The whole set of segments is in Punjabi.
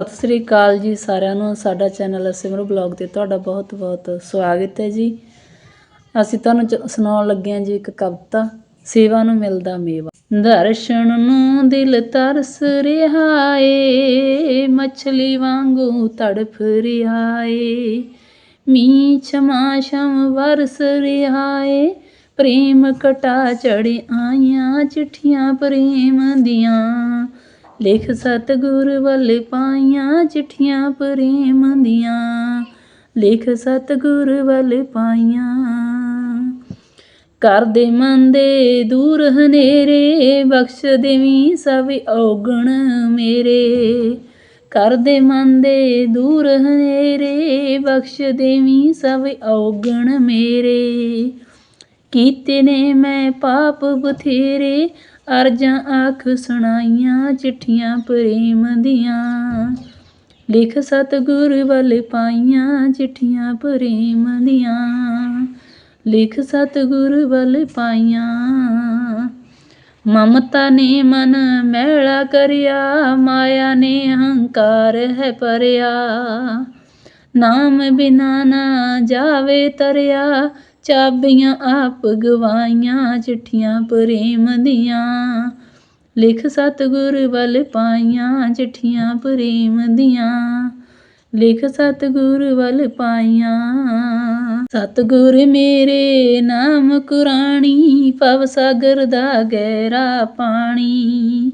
ਸਤਿ ਸ੍ਰੀ ਅਕਾਲ ਜੀ ਸਾਰਿਆਂ ਨੂੰ। ਸਾਡਾ ਚੈਨਲ ਸਿਮਰ ਬਲੌਗ ਤੇ ਤੁਹਾਡਾ ਬਹੁਤ ਬਹੁਤ ਸਵਾਗਤ ਹੈ ਜੀ। ਅਸੀਂ ਤੁਹਾਨੂੰ ਸੁਣਾਉਣ ਲੱਗੇ ਹਾਂ ਜੀ ਇੱਕ ਕਵਿਤਾ, ਸੇਵਾ ਨੂੰ ਮਿਲਦਾ ਮੇਵਾ। ਦਰਸ਼ਨ ਨੂੰ ਦਿਲ ਤਰਸ ਰਿਹਾ ਏ, ਮਛਲੀ ਵਾਂਗੂ ਤੜਫ ਰਿਹਾ ਏ। ਮੀ ਛਮਾ ਛਮਾਸ਼ਮ ਵਰਸ ਰਿਹਾ ਏ, ਪ੍ਰੇਮ ਕਟਾ ਚੜੀ ਆਈਆਂ ਚਿੱਠੀਆਂ ਪ੍ਰੇਮ ਦੀਆਂ। ਲਿਖ ਸਤਿਗੁਰ ਵੱਲ ਪਾਈਆਂ ਚਿੱਠੀਆਂ ਪ੍ਰੇਮ ਦੀਆਂ। ਲਿਖ ਸਤਿਗੁਰ ਵੱਲ ਪਾਈਆਂ। ਕਰਦੇ ਮਨ ਦੇ ਦੂਰ ਹਨੇਰੇ, ਬਖਸ਼ ਦੇਵੀਂ ਸਭ ਔਗਣ ਮੇਰੇ। ਕਰਦੇ ਮਨ ਦੇ ਦੂਰ ਹਨੇਰੇ, ਬਖਸ਼ ਦੇਵੀਂ ਸਭ ਔਗਣ ਮੇਰੇ। ਕੀਤੇ ਨੇ ਮੈਂ ਪਾਪ ਬਥੇਰੇ ਅਰਜਾਂ ਆਖ ਸੁਣਾਈਆਂ, ਚਿੱਠੀਆਂ ਪ੍ਰੇਮ ਦੀਆਂ। ਲਿਖ ਸਤਿਗੁਰ ਵੱਲ ਪਾਈਆਂ, ਚਿੱਠੀਆਂ ਪ੍ਰੇਮ ਦੀਆਂ। ਲਿਖ ਸਤਿਗੁਰ ਵੱਲ ਪਾਈਆਂ। ਮਮਤਾ ਨੇ ਮਨ ਮੈਲਾ ਕਰਿਆ, ਮਾਇਆ ਨੇ ਹੰਕਾਰ ਹੈ ਭਰਿਆ। ਨਾਮ ਬਿਨਾ ਨਾ ਜਾਵੇ ਤਰਿਆ ਚਾਬੀਆਂ ਆਪ ਗਵਾਈਆਂ, ਚਿੱਠੀਆਂ ਪ੍ਰੇਮ ਦੀਆਂ। ਲਿਖ ਸਤਿਗੁਰ ਵੱਲ ਪਾਈਆਂ, ਚਿੱਠੀਆਂ ਪ੍ਰੇਮ ਦੀਆਂ। ਲਿਖ ਸਤਿਗੁਰ ਵੱਲ ਪਾਈਆਂ। ਸਤਿਗੁਰ ਮੇਰੇ ਨਾਮ ਕੁਰਾਣੀ ਭਵ ਸਾਗਰ ਦਾ ਗਹਿਰਾ ਪਾਣੀ।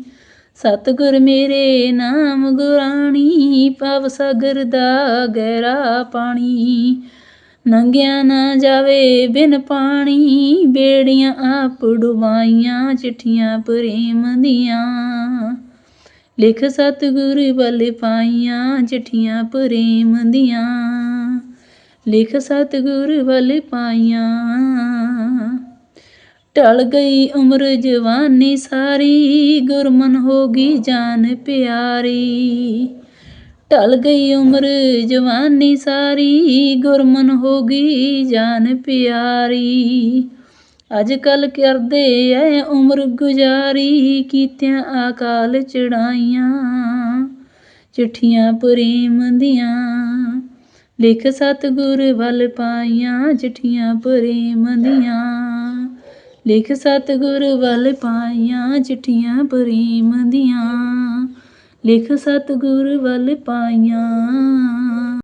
ਸਤਿਗੁਰ ਮੇਰੇ ਨਾਮ ਗੁਰਾਣੀ ਭਵ ਸਾਗਰ ਦਾ ਗਹਿਰਾ ਪਾਣੀ। ਨੰਗਿਆ ਨਾ ਜਾਵੇ ਬਿਨ ਪਾਣੀ, ਬੇੜੀਆਂ ਆਪ ਡੁਬਾਈਆਂ, ਚਿੱਠੀਆਂ ਪ੍ਰੇਮ ਦੀਆਂ। ਲਿਖ ਸਤਿਗੁਰ ਵੱਲ ਪਾਈਆਂ, ਚਿੱਠੀਆਂ ਪ੍ਰੇਮ ਦੀਆਂ। ਲਿਖ ਸਤਿਗੁਰ ਵੱਲ ਪਾਈਆਂ। ਟਲ ਗਈ ਉਮਰ ਜਵਾਨੀ ਸਾਰੀ, ਗੁਰਮਨ ਹੋ ਗਈ ਜਾਨ ਪਿਆਰੀ। ਢਲ ਗਈ ਉਮਰ ਜਵਾਨੀ ਸਾਰੀ, ਗੁਰਮਨ ਹੋ ਗਈ ਜਾਨ ਪਿਆਰੀ। ਅੱਜ ਕੱਲ ਕਰਦੇ ਐ ਉਮਰ ਗੁਜ਼ਾਰੀ, ਕੀਤਿਆਂ ਆਕਾਲ ਚੜਾਈਆਂ, ਚਿੱਠੀਆਂ ਪ੍ਰੇਮ ਦੀਆਂ। ਲਿਖ ਸਤਿਗੁਰ ਵੱਲ ਪਾਈਆਂ, ਚਿੱਠੀਆਂ ਪ੍ਰੇਮ ਦੀਆਂ। ਲਿਖ ਸਤਿਗੁਰ ਵੱਲ ਪਾਈਆਂ, ਚਿੱਠੀਆਂ ਪ੍ਰੇਮ ਦੀਆਂ। ਲਿਖ ਸਤਿਗੁਰ ਵੱਲ ਪਾਈਆਂ।